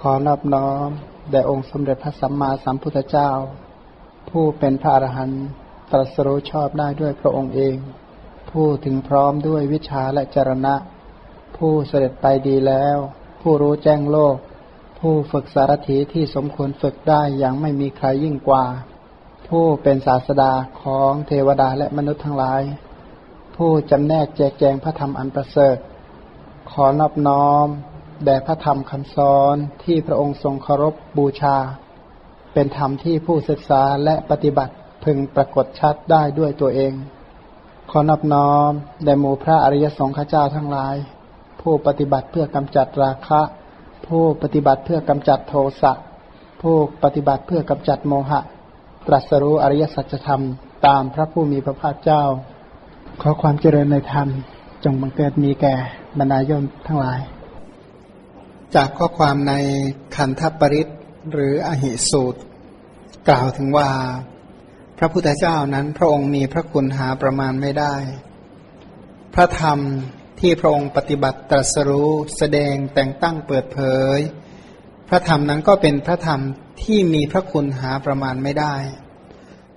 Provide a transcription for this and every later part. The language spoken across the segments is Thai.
ขอนอบน้อมแด่องค์สมเด็จพระสัมมาสัมพุทธเจ้า ผู้เป็นพระอรหันต์ตรัสรู้ชอบได้ด้วยพระองค์เอง ผู้ถึงพร้อมด้วยวิชาและจรณะ ผู้เสด็จไปดีแล้ว ผู้รู้แจ้งโลก ผู้ฝึกสารถีที่สมควรฝึกได้อย่างไม่มีใครยิ่งกว่า ผู้เป็นศาสดาของเทวดาและมนุษย์ทั้งหลาย ผู้จำแนกแจกแจงพระธรรมอันประเสริฐ ขอนอบน้อม แด่พระธรรมคำสอนที่พระองค์ทรงเคารพบูชา เป็นธรรมที่ผู้ศึกษาและปฏิบัติพึงปรากฏชัดได้ด้วยตัวเอง ขอนอบน้อมแด่หมู่พระอริยสงฆ์เจ้าทั้งหลาย ผู้ปฏิบัติเพื่อกำจัดราคะ ผู้ปฏิบัติเพื่อกำจัดโทสะผู้ปฏิบัติเพื่อกำจัดโมหะ ตรัสรู้อริยสัจธรรมตามพระผู้มีพระภาคเจ้า ขอความเจริญในธรรมจงบังเกิดมีแก่บรรดาโยมทั้งหลาย จากข้อความในขันธปริศหรืออหิสูตร กล่าวถึงว่า พระพุทธเจ้านั้นพระองค์มีพระคุณหาประมาณไม่ได้ พระธรรมที่พระองค์ปฏิบัติตรัสรู้แสดงแต่งตั้งเปิดเผย พระธรรมนั้นก็เป็นพระธรรมที่มีพระคุณหาประมาณไม่ได้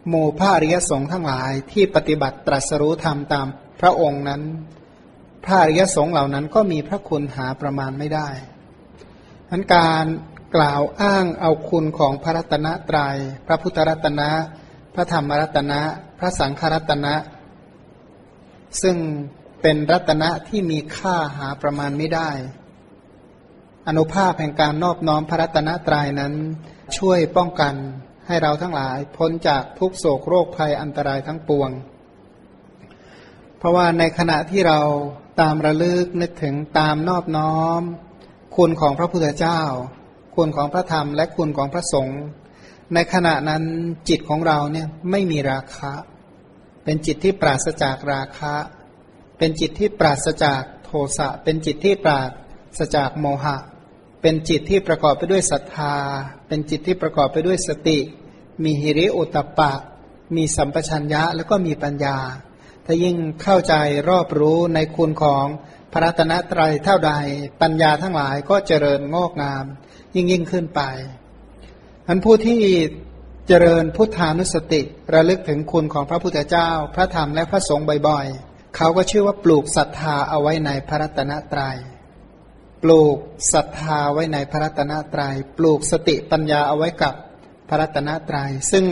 หมู่พระอริยสงฆ์ทั้งหลายที่ปฏิบัติตรัสรู้ธรรมตามพระองค์นั้นพระอริยสงฆ์เหล่านั้นก็มีพระคุณหาประมาณไม่ได้ นั้นการกล่าวอ้างเอาคุณของพระรัตนตรยัย พระพุทธรัตนะ พระธรรมรัตนะ พระสังฆรัตนะ ซึ่งเป็นรัตนะที่มีค่าหาประมาณไม่ได้ อนุภาพแห่งการนอบน้อมพระรัตนตรัยนั้นช่วยป้องกันให้เราทั้งหลายพ้นจากทุกโศกโรคภัยอันตรายทั้งปวง เพราะว่าในขณะที่เราตามระลึกนึกถึงตามนอบน้อม คุณของพระพุทธเจ้า คุณของพระธรรม และคุณของพระสงฆ์ในขณะนั้นจิตของเราเนี่ยไม่มีราคะ เป็นจิตที่ปราศจากราคะ เป็นจิตที่ปราศจากโทสะ เป็นจิตที่ปราศจากโมหะ เป็นจิตที่ประกอบไปด้วยศรัทธา เป็นจิตที่ประกอบไปด้วยสติ มีหิริโอตปะ มีสัมปชัญญะแล้วก็มีปัญญา ถ้ายิ่งเข้าใจรอบรู้ในคุณของ พระรัตนตรัยเท่าใดปัญญาทั้งหลายก็เจริญงอกงาม ยิ่งยิ่งขึ้นไปอันผู้ที่เจริญพุทธานุสติ ระลึกถึงคุณของพระพุทธเจ้า พระธรรมและพระสงฆ์บ่อยๆ เขาก็ชื่อว่าปลูกศรัทธาเอาไว้ในพระรัตนตรัย ปลูกศรัทธาไว้ในพระรัตนตรัย ปลูกสติปัญญาเอาไว้กับพระรัตนตรัย ซึ่ง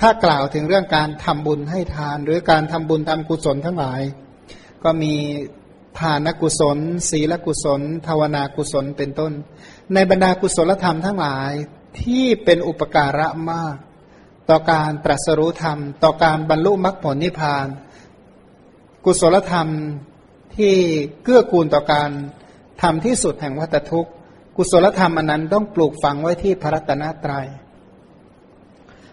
ถ้ากล่าวถึงเรื่องการทำบุญให้ทาน หรือการทำบุญทำกุศลทั้งหลาย ก็มี ทานกุศล ศีลกุศล ภาวนากุศลเป็นต้น ในบรรดากุศลธรรมทั้งหลายที่เป็นอุปการะมาก ต่อการตรัสรู้ธรรม ต่อการบรรลุมรรคผลนิพพาน กุศลธรรมที่เกื้อกูลต่อการทำที่สุดแห่งวัฏทุกข์ กุศลธรรมอันนั้นต้องปลูกฝังไว้ที่พระรัตนตรยัย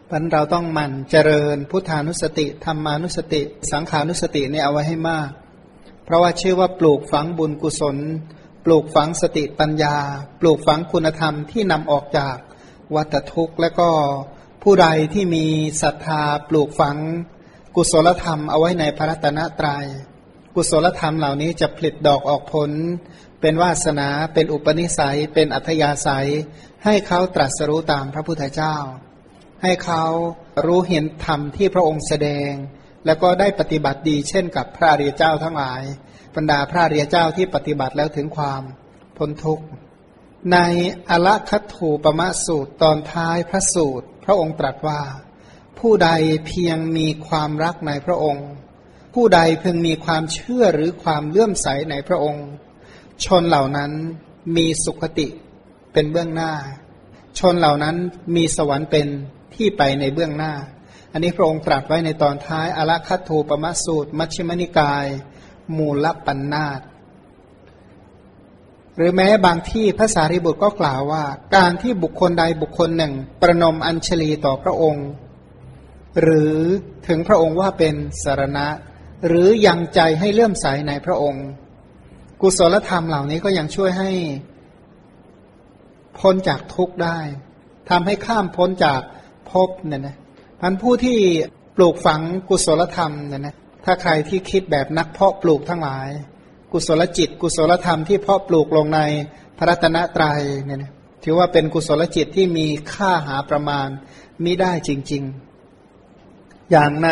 พันเราต้องหมั่นเจริญพุทธานุสติธรรมานุสติ สังขานุสติเนี่ยเอาไว้ให้มาก เพราะว่าชื่อว่าปลูกฝังบุญกุศล ปลูกฝังสติปัญญา ปลูกฝังคุณธรรมที่นำออกจากวัฏทุกข์ และก็ผู้ใดที่มีศรัทธาปลูกฝังกุศลธรรมเอาไว้ในพระรัตนตรยัย กุศลธรรมเหล่านี้จะผลิตดอกออกผล เป็นวาสนาเป็นอุปนิสัย เป็นอัธยาศัย ให้เขาตรัสรู้ตามพระพุทธเจ้า ให้เขารู้เห็นธรรมที่พระองค์แสดง แล้วก็ได้ปฏิบัติดีเช่นกับพระอริยเจ้าทั้งหลาย บรรดาพระอริยเจ้าที่ปฏิบัติแล้วถึงความพ้นทุกข์ ในอละคัตถูปมะสูตรตอนท้ายพระสูตร พระองค์ตรัสว่า ผู้ใดเพียงมีความรักในพระองค์ ผู้ใดเพียงมีความเชื่อหรือความเลื่อมใสในพระองค์ ชนเหล่านั้นมีสุขติเป็นเบื้องหน้า ชนเหล่านั้นมีสวรรค์เป็นที่ไปในเบื้องหน้า อันนี้พระองค์ตรัสไว้ในตอนท้ายอละคัตถูปมะสูตร มัชฌิมนิกาย มูลปัญนาตหรือแม้บางที่พระสารีบุตรก็กล่าวว่า การที่บุคคลใดบุคคลหนึ่ง ประนมอัญชลีต่อพระองค์ หรือถึงพระองค์ว่าเป็นสารณะ หรือยังใจให้เลื่อมใสในพระองค์ กุศลธรรมเหล่านี้ก็ยังช่วยให้พ้นจากทุกข์ได้ทำให้ข้ามพ้นจากภพเนี่ยนะ พันผู้ที่ปลูกฝังกุศลธรรมเนี่ยนะถ้าใครที่คิดแบบนักเพาะปลูกทั้งหลาย กุศลจิต กุศลธรรมที่เพาะปลูกลงในพระรัตนตรัยเนี่ยนะถือว่าเป็นกุศลจิตที่มีค่าหาประมาณมิได้จริง ๆ อย่างใน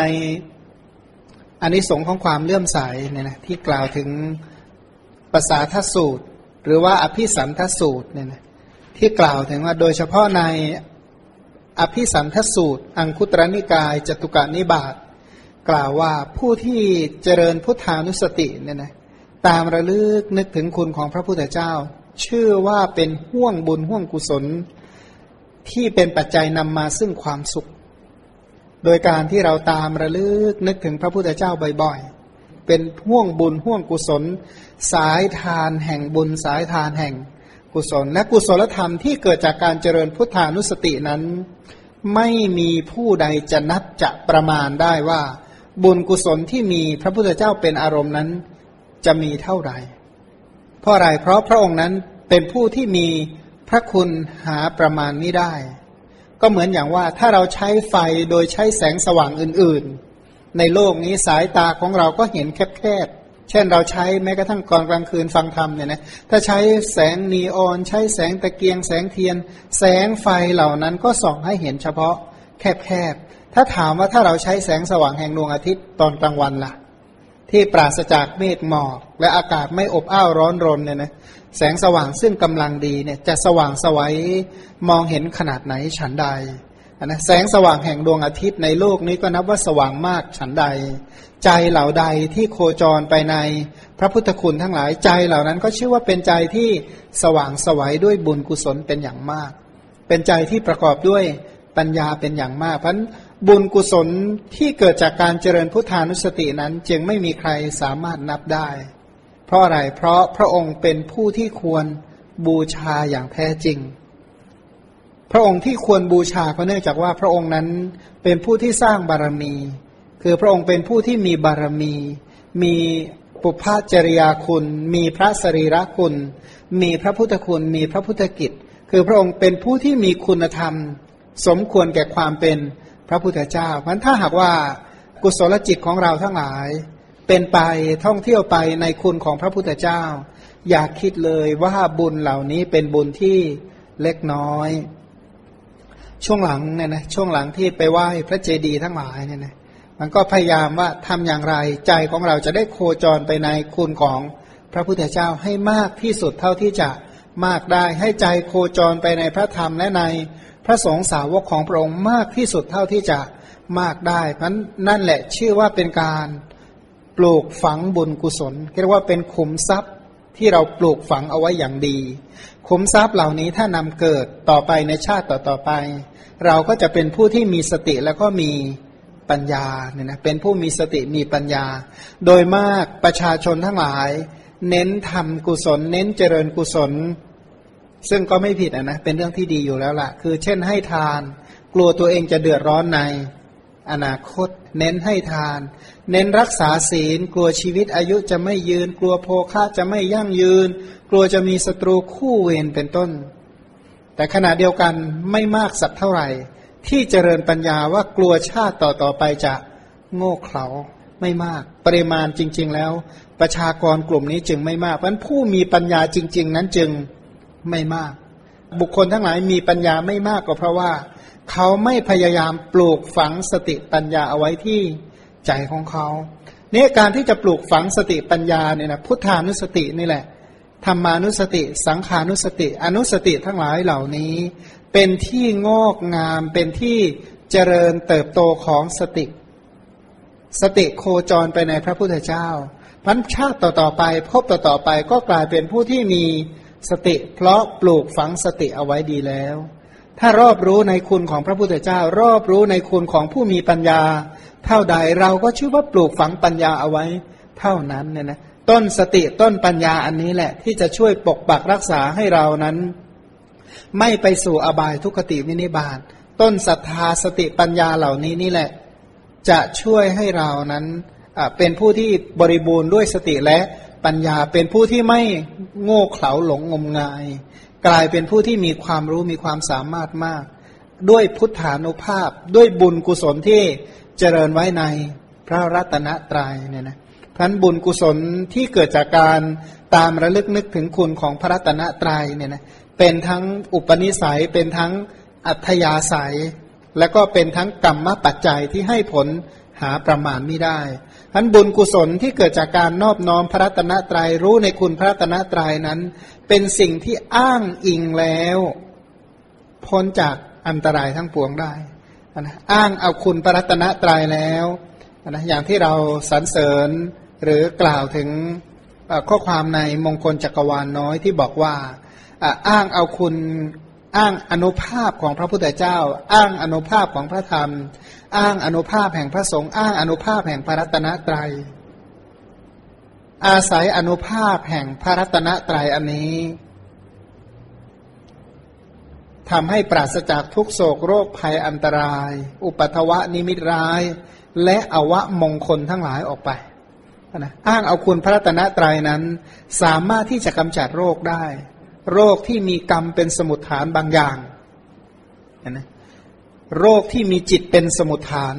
อันนี้สงของความเลื่อมใสเนี่ยนะที่กล่าวถึงภาษาทสูตร หรือว่าอภิสันทสูตรเนี่ยนะที่กล่าวถึงว่าโดยเฉพาะใน อภิสันทสูตร อังคุตรนิกายจตุกานิบาตกล่าวว่าผู้ที่เจริญพุทธานุสติเนี่ยนะตามระลึกนึกถึงคุณของพระพุทธเจ้า ชื่อว่าเป็นห่วงบุญห่วงกุศล ที่เป็นปัจจัยนำมาซึ่งความสุข โดยการที่เราตามระลึกนึกถึงพระพุทธเจ้าบ่อยๆ เป็นห่วงบุญห่วงกุศล สายทานแห่งบุญสายทานแห่ง กุศล และกุศลธรรมที่เกิดจากการเจริญพุทธานุสตินั้น ไม่มีผู้ใดจะนับจะประมาณได้ว่า บุญกุศลที่มีพระพุทธเจ้าเป็นอารมณ์นั้น จะมีเท่าไหร่เพราะอะไรเพราะพระองค์นั้นเป็นผู้ที่มีพระคุณหาประมาณไม่ได้ ก็เหมือนอย่างว่าถ้าเราใช้ไฟโดยใช้แสงสว่างอื่น ๆ ในโลกนี้สายตาของเราก็เห็นแคบๆ เช่นเราใช้แม้กระทั่งก่อนกลางคืนฟังธรรมเนี่ยนะถ้าใช้แสงนีออน ใช้แสงตะเกียงแสงเทียน แสงไฟเหล่านั้นก็ส่องให้เห็นเฉพาะแคบๆถ้าถามว่าถ้าเราใช้แสงสว่างแห่งดวงอาทิตย์ตอนกลางวันล่ะ ที่ปราศจากเมฆหมอกและอากาศไม่อบอ้าวร้อนรนเนี่ยนะแสงสว่างซึ่งกำลังดีเนี่ยจะสว่างสวัยมองเห็นขนาดไหนฉันใด นะแสงสว่างแห่งดวงอาทิตย์ในโลกนี้ก็นับว่าสว่างมากฉันใด ใจเหล่าใดที่โคจรไปในพระพุทธคุณทั้งหลายใจเหล่านั้นก็ชื่อว่าเป็นใจที่สว่างสวัยด้วยบุญกุศลเป็นอย่างมาก เป็นใจที่ประกอบด้วยปัญญาเป็นอย่างมากเพราะบุญกุศลที่เกิดจากการเจริญพุทธานุสตินั้นจึงไม่มีใครสามารถนับได้ เพราะอะไรเพราะพระองค์เป็นผู้ที่ควรบูชาอย่างแท้จริง พระองค์ที่ควรบูชาก็เนื่องจากว่าพระองค์นั้นเป็นผู้ที่สร้างบารมี คือพระองค์เป็นผู้ที่มีบารมี มีปุพพจริยาคุณ มีพระสรีระคุณ มีพระพุทธคุณ มีพระพุทธกิจ คือพระองค์เป็นผู้ที่มีคุณธรรม สมควรแก่ความเป็นพระพุทธเจ้าเพราะถ้าหากว่ากุศลจิตของเราทั้งหลาย เป็นไปท่องเที่ยวไปในคุณของพระพุทธเจ้า อย่าคิดเลยว่าบุญเหล่านี้เป็นบุญที่เล็กน้อย ช่วงหลังเนี่ยนะช่วงหลังที่ไปไหว้พระเจดีย์ทั้งหลายเนี่ยนะมันก็พยายามว่าทำอย่างไรใจของเราจะได้โคจรไปในคุณของพระพุทธเจ้าให้มากที่สุดเท่าที่จะมากได้ ให้ใจโคจรไปในพระธรรมและในพระสงฆ์สาวกของพระองค์มากที่สุดเท่าที่จะมากได้เพราะนั่นแหละชื่อว่าเป็นการปลูกฝังบุญกุศลเรียกว่าเป็นขุมทรัพย์ ที่เราปลูกฝังเอาไว้อย่างดีขุมทรัพย์เหล่านี้ถ้านำเกิดต่อไปในชาติต่อๆไป เราก็จะเป็นผู้ที่มีสติแล้วก็มีปัญญาเนี่ยนะเป็นผู้มีสติมีปัญญา โดยมากประชาชนทั้งหลาย เน้นทำกุศล เน้นเจริญกุศล ซึ่งก็ไม่ผิดนะเป็นเรื่องที่ดีอยู่แล้วล่ะ คือเช่นให้ทาน กลัวตัวเองจะเดือดร้อนในอนาคต เน้นให้ทาน เน้นรักษาศีล กลัวชีวิตอายุจะไม่ยืน กลัวโภคะจะไม่ยั่งยืน กลัวจะมีศัตรูคู่เวรเป็นต้น แต่ขณะเดียวกันไม่มากสักเท่าไหร่ ที่เจริญปัญญาว่ากลัวชาติต่อต่อไปจะโง่เขลาไม่มาก ปริมาณจริง ๆ แล้ว ประชากรกลุ่มนี้จึงไม่มากเพราะผู้มีปัญญาจริง ๆ นั้นจึงไม่มาก บุคคลทั้งหลายมีปัญญาไม่มากก็เพราะว่า เขาไม่พยายามปลูกฝังสติปัญญาเอาไว้ที่ ใจของเขาเนี่ยการที่จะปลูกฝังสติปัญญาเนี่ยนะพุทธานุสตินี่แหละธรรมานุสติ สังขานุสติ อนุสติทั้งหลายเหล่านี้ เป็นที่งอกงาม เป็นที่เจริญเติบโตของสติ สติโคจรไปในพระพุทธเจ้าพันชาติต่อๆไปพบต่อๆไปก็กลายเป็นผู้ที่มีสติ เพราะปลูกฝังสติเอาไว้ดีแล้ว ถ้ารอบรู้ในคุณของพระพุทธเจ้า รอบรู้ในคุณของผู้มีปัญญา เท่าใดเราก็ชื่อว่าปลูกฝังปัญญาเอาไว้ เท่านั้นเนี่ยนะต้นสติต้นปัญญาอันนี้แหละ ที่จะช่วยปกปักรักษาให้เรานั้น ไม่ไปสู่อบายทุกขติวินิบาตต้นศรัทธาสติปัญญาเหล่านี้นี่แหละ จะช่วยให้เรานั้นเป็นผู้ที่บริบูรณ์ด้วยสติและปัญญาเป็นผู้ที่ไม่โง่เขลาหลงงมงาย กลายเป็นผู้ที่มีความรู้มีความสามารถมาก ด้วยพุทธานุภาพ ด้วยบุญกุศลที่เจริญไว้ในพระรัตนตรัยเนี่ยนะพันบุญกุศลที่เกิดจากการตามระลึกนึกถึงคุณของพระรัตนตรัยเนี่ยนะเป็นทั้งอุปนิสัยเป็นทั้งอัธยาศัย และก็เป็นทั้งกรรมปัจจัยที่ให้ผลาประมาณไม่ได้พันบุญกุศลที่เกิดจากการนอบน้อมพระตนะตรยัยรู้ในคุณพระตนะตรัยนั้น เป็นสิ่งที่อ้างอิงแล้ว พ้นจากอันตรายทั้งปวงได้นะอ้างเอาคุณพระตนะตรัยแล้วนะอย่างที่เราสรรเสริญหรือกล่าวถึงข้อความในมงคลจักรวาลนน้อยที่บอกว่าอ้างเอาคุณอ้างอนุภาพของพระพุทธเจ้า อ้างอนุภาพของพระธรรม อ้างอนุภาพแห่งพระสงฆ์อ้างอนุภาพแห่งพระรัตนตรัย อาศัยอนุภาพแห่งพระรัตนตรัยอันนี้ทำให้ปราศจากทุกโศกโรคภัยอันตราย อุปัทวะนิมิตร้าย และอวะมงคลทั้งหลายออกไปนะอ้างเอาคุณพระรัตนตรัยนั้น สามารถที่จะกำจัดโรคได้ โรคที่มีกรรมเป็นสมุทฐานบางอย่างนะ โรคที่มีจิตเป็นสมุทฐาน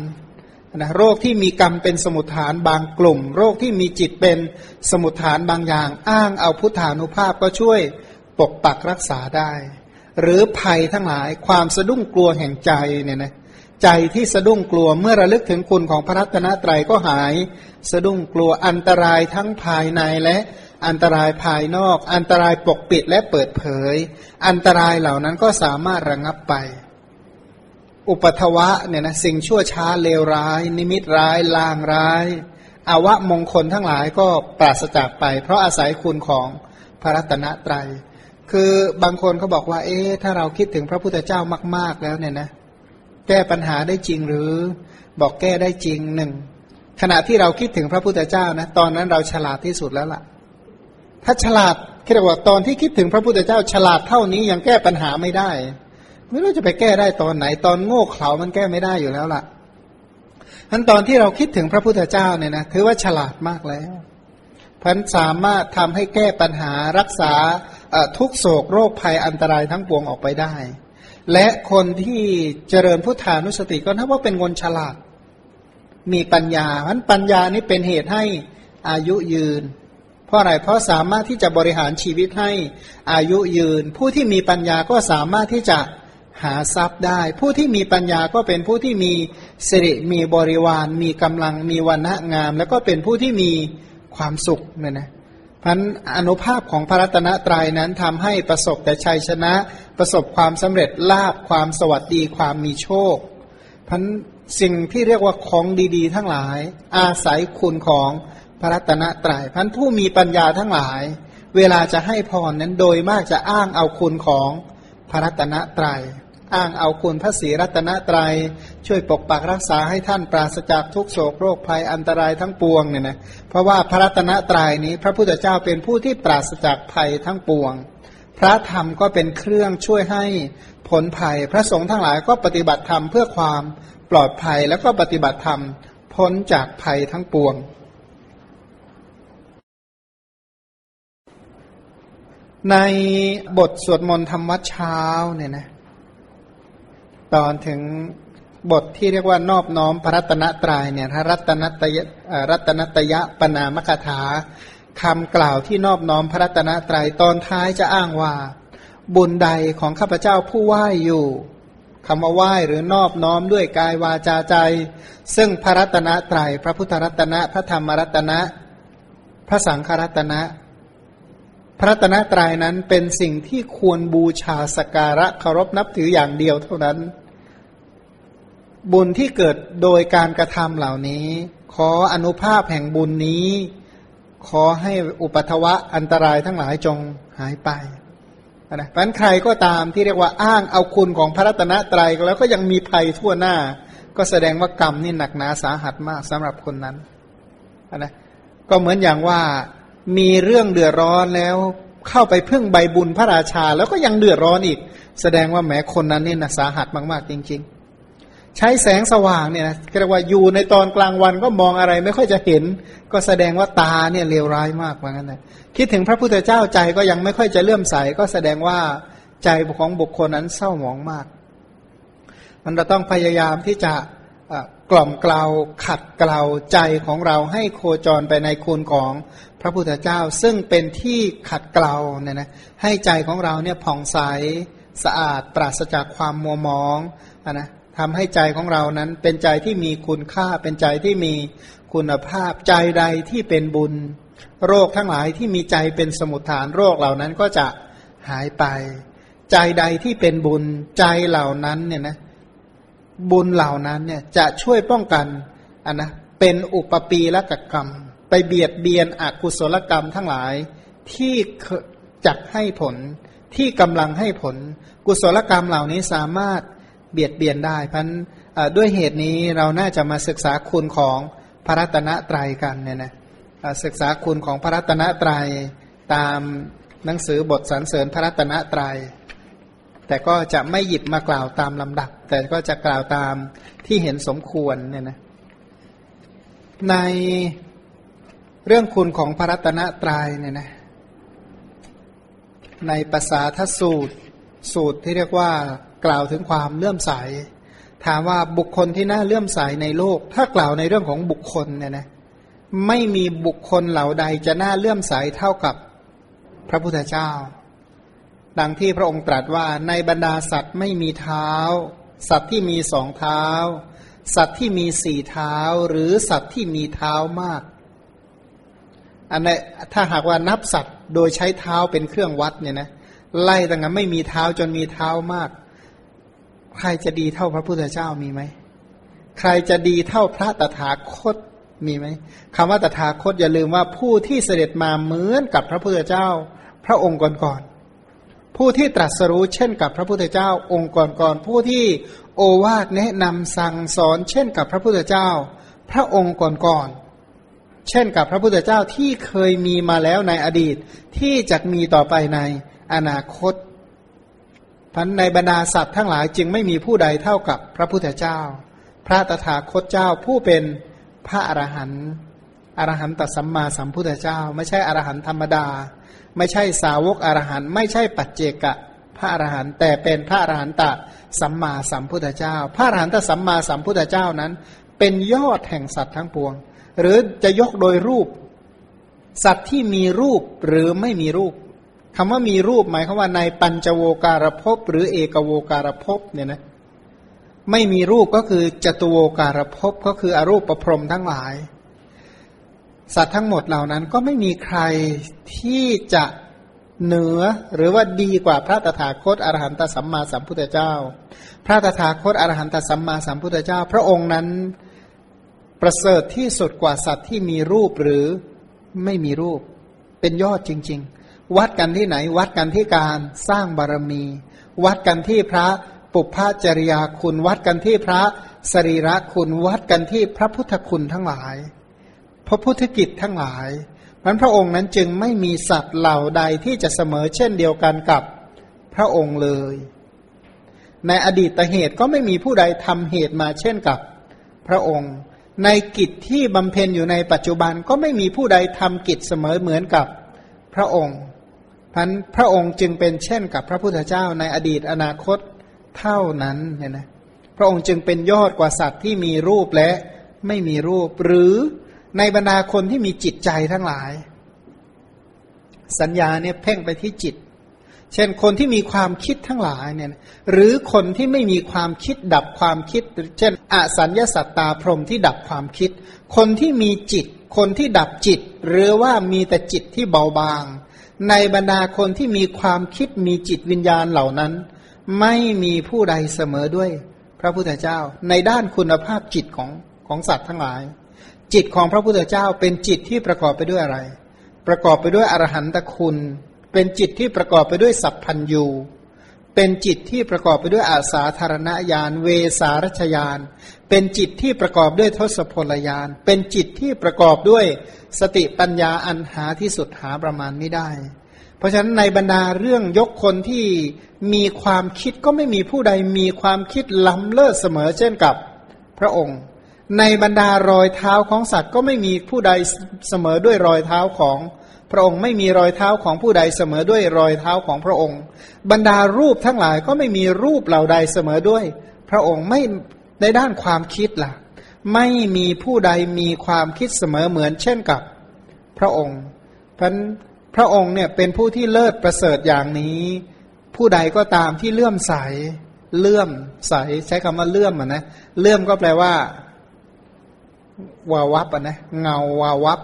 นะโรคที่มีกรรมเป็นสมุทฐานบางกลุ่ม โรคที่มีจิตเป็นสมุทฐานบางอย่าง อ้างเอาพุทธานุภาพก็ช่วยปกปักรักษาได้ หรือภัยทั้งหลายความสะดุ้งกลัวแห่งใจเนี่ยนะใจที่สะดุ้งกลัวเมื่อระลึกถึงคุณของพระรัตนตรัยก็หาย สะดุ้งกลัวอันตรายทั้งภายในและอันตรายภายนอก อันตรายปกปิดและเปิดเผย อันตรายเหล่านั้นก็สามารถระงับไป อุปทวะเนี่ยนะสิ่งชั่วช้าเลวร้าย นิมิตร้าย ลางร้ายอาวะมงคลทั้งหลายก็ปราศจากไป เพราะอาศัยคุณของพระรัตนตรัย คือบางคนเขาบอกว่า เอ๊ะถ้าเราคิดถึงพระพุทธเจ้ามาก ๆ แล้วเนี่ยนะแก้ปัญหาได้จริงหรือบอกแก้ได้จริงหนึ่งขณะที่เราคิดถึงพระพุทธเจ้านะตอนนั้นเราฉลาดที่สุดแล้วล่ะ ถ้าฉลาดคิดว่าตอนที่คิดถึงพระพุทธเจ้าฉลาดเท่านี้ยังแก้ปัญหาไม่ได้ ไม่รู้จะไปแก้ได้ตอนไหน ตอนโง่เขลามันแก้ไม่ได้อยู่แล้วล่ะทั้นตอนที่เราคิดถึงพระพุทธเจ้าเนี่ยนะถือว่าฉลาดมากแล้วพันสามารถทำให้แก้ปัญหารักษาทุกโศกโรคภัยอันตรายทั้งปวงออกไปได้ และคนที่เจริญพุทธานุสติก็นับว่าเป็นคนฉลาด มีปัญญาเพราะปัญญานี้เป็นเหตุให้อายุยืน เพราะอะไรเพราะสามารถที่จะบริหารชีวิตให้อายุยืน ผู้ที่มีปัญญาก็สามารถที่จะ หาทรัพย์ได้ ผู้ที่มีปัญญาก็เป็นผู้ที่มีสิริมีบริวาร มีกำลังมีวันณะงาม แล้วก็เป็นผู้ที่มีความสุขเนี่ยนะพันอนุภาพของพระรัตนตรัยนั้นทำให้ประสบแต่ชัยชนะ ประสบความสำเร็จลาบความสวัสดีความมีโชคพันสิ่งที่เรียกว่าของดี ๆ ทั้งหลาย อาศัยคุณของพระรัตนตรยัยพันผู้มีปัญญาทั้งหลาย เวลาจะให้พรนั้นโดยมากจะอ้างเอาคุณของพระรัตนตรยัย อ้างเอาคุณพระศรีรัตนตรยัย ช่วยปกปักรักษาให้ท่านปราศจากทุกโศกโรคภัยอันตรายทั้งปวงเนี่ยนะเพราะว่าพระรัตนตรัยนี้พระพุทธเจ้าเป็นผู้ที่ปราศจากภัยทั้งปวง พระธรรมก็เป็นเครื่องช่วยให้ผลภัย พระสงฆ์ทั้งหลายก็ปฏิบัติธรรมเพื่อความปลอดภัยแล้วก็ปฏิบัติธรรมพ้นจากภัยทั้งปวง ในบทสวดมนต์ธรรมวัดเช้าเนี่ยนะ ตอนถึงบทที่เรียกว่านอบน้อมพระรัตนตรายเนี่ยพระรัตนตยรัตนตยะปนามคถาคำกล่าวที่นอบน้อมพระรัตนตรายตอนท้ายจะอ้างว่า บุญใดของข้าพเจ้าผู้ไหว้อยู่คำว่าไหว้หรือนอบน้อมด้วยกายวาจาใจ ซึ่งพระรัตนตรายพระพุทธรัตนะพระธรรมรัตนะพระสังฆรัตนะพระตนะตรายนั้นเป็นสิ่งที่ควรบูชาสการะเคารพนับถืออย่างเดียวเท่านั้น บุญที่เกิดโดยการกระทำเหล่านี้ ขออนุภาพแห่งบุญนี้ ขอให้อุปัทวะอันตรายทั้งหลายจงหายไปนะเพราะใครก็ตามที่เรียกว่าอ้างเอาคุณของพระรัตนตรัยแล้วก็ยังมีภัยทั่วหน้า ก็แสดงว่ากรรมนี่หนักหนาสาหัสมากสำหรับคนนั้นนะก็เหมือนอย่างว่ามีเรื่องเดือดร้อนแล้วเข้าไปพึ่งใบบุญพระราชา แล้วก็ยังเดือดร้อนอีก แสดงว่าแม้คนนั้นนี่นะสาหัสมาก ๆ จริง ๆ ใช้แสงสว่างเนี่ยนะเรียกว่าอยู่ในตอนกลางวันก็มองอะไรไม่ค่อยจะเห็น ก็แสดงว่าตาเนี่ยเลวร้ายมากเหมือนกันนะคิดถึงพระพุทธเจ้าใจก็ยังไม่ค่อยจะเลื่อมใส ก็แสดงว่าใจของบุคคลนั้นเศร้าหมองมาก มันเราต้องพยายามที่จะกล่อมเกลาขัดเกลาใจของเราให้โคจรไปในคุณของพระพุทธเจ้า ซึ่งเป็นที่ขัดเกลาเนี่ยนะให้ใจของเราเนี่ยผ่องใสสะอาดปราศจากความมัวมองอนะ ทำให้ใจของเรานั้นเป็นใจที่มีคุณค่า เป็นใจที่มีคุณภาพ ใจใดที่เป็นบุญ โรคทั้งหลายที่มีใจเป็นสมุทฐานโรคเหล่านั้นก็จะหายไป ใจใดที่เป็นบุญ ใจเหล่านั้นเนี่ยนะบุญเหล่านั้นเนี่ยจะช่วยป้องกันอันนะเป็นอุปปีละกกรรม ไปเบียดเบียนอกุศลกรรมทั้งหลายที่จักให้ผลที่กำลังให้ผล กุศลกรรมเหล่านี้สามารถ เบียดเบียนได้พันด้วยเหตุนี้เราน่าจะมาศึกษาคุณของพระรัตนตรัยกันเนี่ยนะศึกษาคุณของพระรัตนตรัยตามหนังสือบทสรรเสริญพระรัตนตรยัยแต่ก็จะไม่หยิบมากล่าวตามลำดับ แต่ก็จะกล่าวตามที่เห็นสมควรเนี่ยนะในเรื่องคุณของพระรัตนตรัยเนี่ยนะในภาษาทสูตรสูตรที่เรียกว่า กล่าวถึงความเลื่อมใส ถามว่าบุคคลที่น่าเลื่อมใสในโลก ถ้ากล่าวในเรื่องของบุคคลเนี่ยนะไม่มีบุคคลเหล่าใดจะน่าเลื่อมใสเท่ากับพระพุทธเจ้า ดังที่พระองค์ตรัสว่าในบรรดาสัตว์ไม่มีเท้า สัตว์ที่มีสองเท้า สัตว์ที่มีสี่เท้า หรือสัตว์ที่มีเท้ามาก อันนี้ถ้าหากว่านับสัตว์โดยใช้เท้าเป็นเครื่องวัดเนี่ยนะไล่ตั้งแต่ไม่มีเท้าจนมีเท้ามาก ใครจะดีเท่าพระพุทธเจ้ามีไหม ใครจะดีเท่าพระตถาคตมีไหมคำว่าตถาคตอย่าลืมว่าผู้ที่เสด็จมาเหมือนกับพระพุทธเจ้า พระองค์ก่อนๆผู้ที่ตรัสรู้เช่นกับพระพุทธเจ้าองค์ก่อนๆผู้ที่โอวาทแนะนำสั่งสอนเช่นกับพระพุทธเจ้า พระองค์ก่อนๆเช่นกับพระพุทธเจ้าที่เคยมีมาแล้วในอดีตที่จะมีต่อไปในอนาคต พันในบรรดาสัตว์ทั้งหลายจึงไม่มีผู้ใดเท่ากับพระพุทธเจ้า พระตถาคตเจ้าผู้เป็นพระอรหันต์อรหันตสัมมาสัมพุทธเจ้า ไม่ใช่อรหันต์ธรรมดา ไม่ใช่สาวกอรหันต์ไม่ใช่ปัจเจกะพระอรหันต์แต่เป็นพระอรหันตสัมมาสัมพุทธเจ้า พระอรหันตสัมมาสัมพุทธเจ้านั้น เป็นยอดแห่งสัตว์ทั้งปวง หรือจะยกโดยรูป สัตว์ที่มีรูปหรือไม่มีรูป คำว่ามีรูปหมายความว่าในปัญจโวการภพหรือเอกโวการภพเนี่ยนะไม่มีรูปก็คือจตุโวการภพก็คืออรูปประพรมทั้งหลาย สัตว์ทั้งหมดเหล่านั้นก็ไม่มีใครที่จะเหนือหรือว่าดีกว่าพระตถาคตอรหันตสัมมาสัมพุทธเจ้า พระตถาคตอรหันตสัมมาสัมพุทธเจ้า พระองค์นั้นประเสริฐที่สุดกว่าสัตว์ที่มีรูปหรือไม่มีรูป เป็นยอดจริง ๆ วัดกันที่ไหน วัดกันที่การสร้างบารมี วัดกันที่พระปุพพจริยาคุณ วัดกันที่พระสรีระคุณ วัดกันที่พระพุทธคุณทั้งหลาย พระพุทธกิจทั้งหลายมันพระองค์นั้นจึงไม่มีสัตว์เหล่าใดที่จะเสมอเช่นเดียวกันกับพระองค์เลย ในอดีตเหตุก็ไม่มีผู้ใดทำเหตุมาเช่นกับพระองค์ ในกิจที่บำเพ็ญอยู่ในปัจจุบันก็ไม่มีผู้ใดทำกิจเสมอเหมือนกับพระองค์ พันพระองค์จึงเป็นเช่นกับพระพุทธเจ้าในอดีตอนาคตเท่านั้นเนี่ยนะพระองค์จึงเป็นยอดกว่าสัตว์ที่มีรูปและไม่มีรูป หรือในบรรดาคนที่มีจิตใจทั้งหลาย สัญญาเนี่ยเพ่งไปที่จิต เช่นคนที่มีความคิดทั้งหลายเนี่ยหรือคนที่ไม่มีความคิดดับความคิด เช่น อสัญญาสัตตาพรมที่ดับความคิด คนที่มีจิต คนที่ดับจิต หรือว่ามีแต่จิตที่เบาบาง ในบรรดาคนที่มีความคิดมีจิตวิญญาณเหล่านั้น ไม่มีผู้ใดเสมอด้วย พระพุทธเจ้า ในด้านคุณภาพจิตของของสัตว์ทั้งหลาย จิตของพระพุทธเจ้าเป็นจิตที่ประกอบไปด้วยอะไร ประกอบไปด้วยอรหันตคุณ เป็นจิตที่ประกอบไปด้วยสัพพัญยู เป็นจิตที่ประกอบไปด้วยอาสาธารณญาณเวสารัชญาณเป็นจิตที่ประกอบด้วยทศพลญาณเป็นจิตที่ประกอบด้วยสติปัญญาอันหาที่สุดหาประมาณไม่ได้ เพราะฉะนั้นในบรรดาเรื่องยกคนที่มีความคิดก็ไม่มีผู้ใดมีความคิดล้ำเลิศเสมอเช่นกับพระองค์ ในบรรดารอยเท้าของสัตว์ก็ไม่มีผู้ใดเสมอด้วยรอยเท้าของพ ระองค์ไม่มีรอยเท้าของผู้ใดเสมอด้วยรอยเท้าของพระองค์ บรรดารูปทั้งหลายก็ไม่มีรูปเหล่าใดเสมอด้วย พระองค์ไม่ในด้านความคิดล่ะ ไม่มีผู้ใดมีความคิดเสมอเหมือนเช่นกับพระองค์เพราะพระองค์เนี่ยเป็นผู้ที่เลิศประเสริฐอย่างนี้ ผู้ใดก็ตามที่เลื่อมใสเลื่อมใสใช้คำว่าเลื่อมอะนะเลื่อมก็แปลว่า วาวับอะนะเงาวาวับ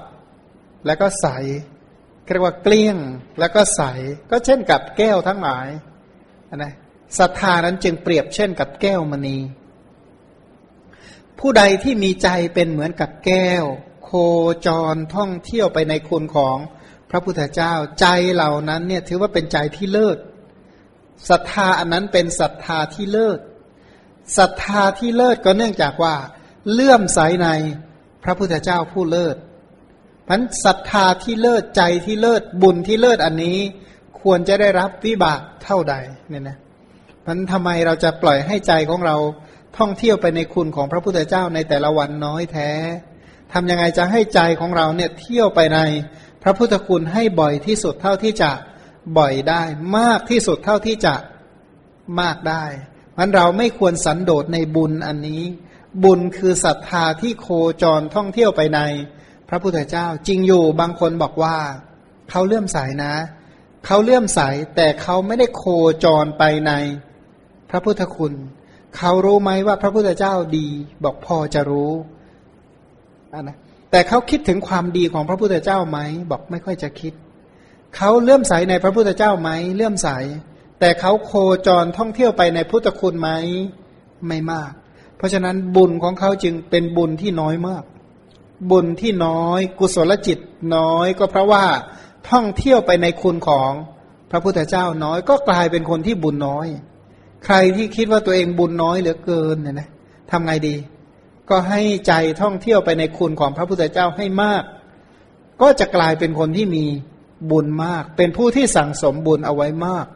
แล้วก็ใส เรียกว่าเกลี้ยงแล้วก็ใสก็เช่นกับแก้วทั้งหลายนะศรัทธานั้นจึงเปรียบเช่นกับแก้วมณี ผู้ใดที่มีใจเป็นเหมือนกับแก้ว โคจรท่องเที่ยวไปในคุณของพระพุทธเจ้าใจเหล่านั้นเนี่ยถือว่าเป็นใจที่เลิศศรัทธาอันนั้นเป็นศรัทธาที่เลิศศรัทธาที่เลิศก็เนื่องจากว่า เลื่อมใสในพระพุทธเจ้าผู้เลิศ พันศรัทธาที่เลิศใจที่เลิศบุญที่เลิศอันนี้ ควรจะได้รับวิบากเท่าใดเนี่ยนะมันทำไมเราจะปล่อยให้ใจของเราท่องเที่ยวไปในคุณของพระพุทธเจ้าในแต่ละวันน้อยแท้ทำยังไงจะให้ใจของเราเนี่ยเที่ยวไปในพระพุทธคุณให้บ่อยที่สุดเท่าที่จะบ่อยได้ มากที่สุดเท่าที่จะมากได้มันเราไม่ควรสันโดษในบุญอันนี้ บุญคือศรัทธาที่โคจรท่องเที่ยวไปใน พระพุทธเจ้าจริงอยู่บางคนบอกว่า เขาเลื่อมใสนะ เขาเลื่อมใสแต่เขาไม่ได้โคจรไปในพระพุทธคุณ เขารู้ไหมว่าพระพุทธเจ้าดีบอกพอจะรู้นะแต่เขาคิดถึงความดีของพระพุทธเจ้าไหมบอกไม่ค่อยจะคิด เขาเลื่อมใสในพระพุทธเจ้าไหมเลื่อมใส แต่เขาโคจรท่องเที่ยวไปในพุทธคุณไหมไม่มาก เพราะฉะนั้นบุญของเขาจึงเป็นบุญที่น้อยมาก บุญที่น้อยกุศลจิตน้อยก็เพราะว่าท่องเที่ยวไปในคุณของพระพุทธเจ้าน้อยก็กลายเป็นคนที่บุญน้อย ใครที่คิดว่าตัวเองบุญน้อยเหลือเกินเนี่ยนะทำไงดี ก็ให้ใจท่องเที่ยวไปในคุณของพระพุทธเจ้าให้มาก ก็จะกลายเป็นคนที่มีบุญมาก เป็นผู้ที่สั่งสมบุญเอาไว้มาก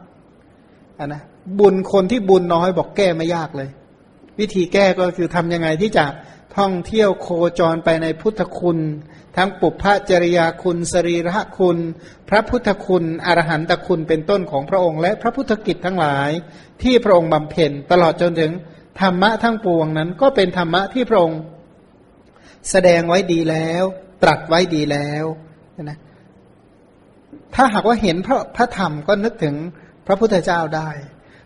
อะนะบุญคนที่บุญน้อยบอกแก้ไม่ยากเลย วิธีแก้ก็คือทำยังไงที่จะ ท่องเที่ยวโคจรไปในพุทธคุณ ทั้งปุพพจริยาคุณสรีระคุณ พระพุทธคุณ อรหันตคุณเป็นต้นของพระองค์ และพระพุทธกิจทั้งหลาย ที่พระองค์บำเพ็ญตลอดจนถึงธรรมะทั้งปวงนั้นก็เป็นธรรมะที่พระองค์ แสดงไว้ดีแล้ว ตรัสไว้ดีแล้วนะถ้าหากว่าเห็นพระพระธรรมก็นึกถึงพระพุทธเจ้าได้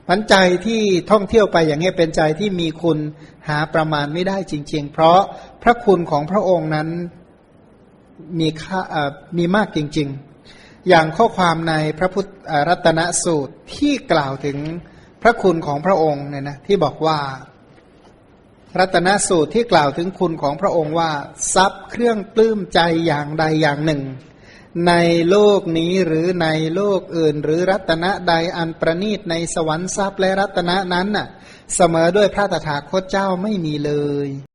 มันใจที่ท่องเที่ยวไปอย่างนี้เป็นใจที่มีคุณหาประมาณไม่ได้จริง ๆ เพราะพระคุณของพระองค์นั้นมีค่ามีมากจริง ๆ อย่างข้อความในพระพุทธรัตนสูตรที่กล่าวถึงพระคุณของพระองค์เนี่ยนะที่บอกว่า รัตนสูตรที่กล่าวถึงคุณของพระองค์ว่า ทรัพย์เครื่องปลื้มใจอย่างใดอย่างหนึ่ง ในโลกนี้หรือในโลกอื่น หรือรัตนะใดอันประณีตในสวรรค์ทรัพย์และรัตนะนั้นน่ะ เสมอด้วยพระตถาคตเจ้าไม่มีเลย